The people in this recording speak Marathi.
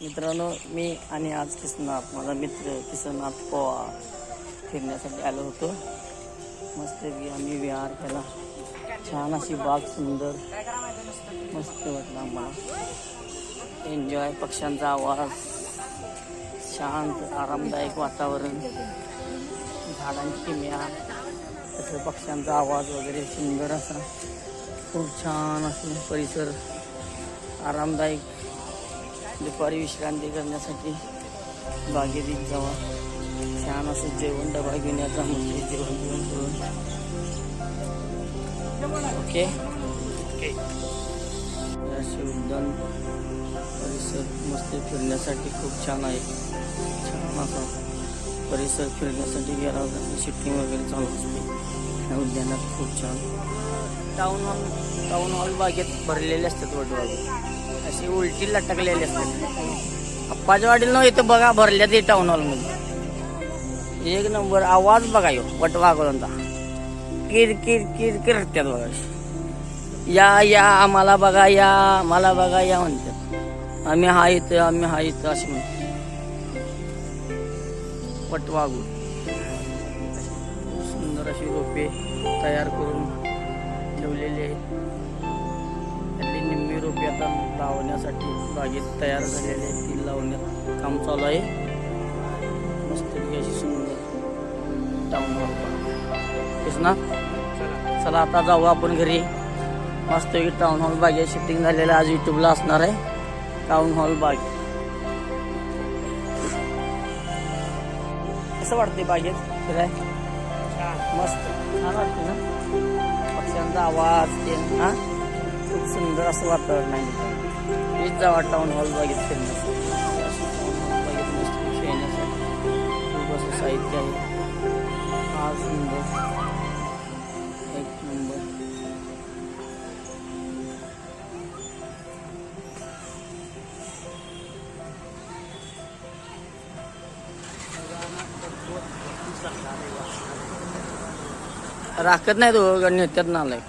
मित्रांनो मी आणि आज किसनाथ माझा मित्र किसनाथ पवार फिरण्यासाठी आलो होतो. मस्त आम्ही विहार केला. छान अशी बाग सुंदर. मस्त वाटलं आम्हाला. एन्जॉय पक्ष्यांचा आवाज. शांत आरामदायक वातावरण. झाडांची किम्या. तसं पक्ष्यांचा आवाज वगैरे सुंदर असा. खूप छान असं परिसर. आरामदायक. दुपारी विश्रांती करण्यासाठी बागेत जावा. छान असं जेवण डबा घेऊन याचा मस्त जेवण जेवण करून ओके? ओके. असे उद्यान परिसर मस्त फिरण्यासाठी खूप छान आहे. छान असा परिसर फिरण्यासाठी गेला होता. शिफ्टिंग वगैरे चालू असते. उद्यानात खूप छान टाऊन हॉल टाऊन हॉल बागेत भरलेले असतात वडवाडी. असे उलटी लटकलेले असतात. अप्पाच्या वाडीला न इथं बघा भरल्या ते टाऊन हॉलमध्ये एक नंबर आवाज बघा यो वटवागोळांचा किर किर किर किरत्यात बघा. या या आम्हाला बघा या आम्हाला बघा या म्हणतात आम्ही हा इथं आम्ही हा इथं असं म्हणतो वटवागूळ सुंदर अशी रोपे तयार करून ठेवलेली आहेत. त्यातली निम्मी रोपे आता लावण्यासाठी बागेत तयार झालेली आहेत. ती लावण्यात काम चालू आहे. मस्त अशी सुंदर टाऊन हॉल तेच ना? चला. आता जाऊ आपण घरी. मस्त टाऊन हॉल बागेत शिफ्टिंग झालेलं आज युट्यूबला असणार आहे. टाऊन हॉल बाग. कसं वाटते बागेत? फिराय मस्त. छान वाटते ना? पक्ष्यांचा आवाज ते हा? खूप सुंदर असं वातावरण आहे. मीच जावा टाऊन हॉल बागेत हॉल बागेत मस्त. खेळण्यासाठी खूप असं साहित्य आहे. हा सुंदर. एक नंबर राखत नाही तो नेत्यात नालाय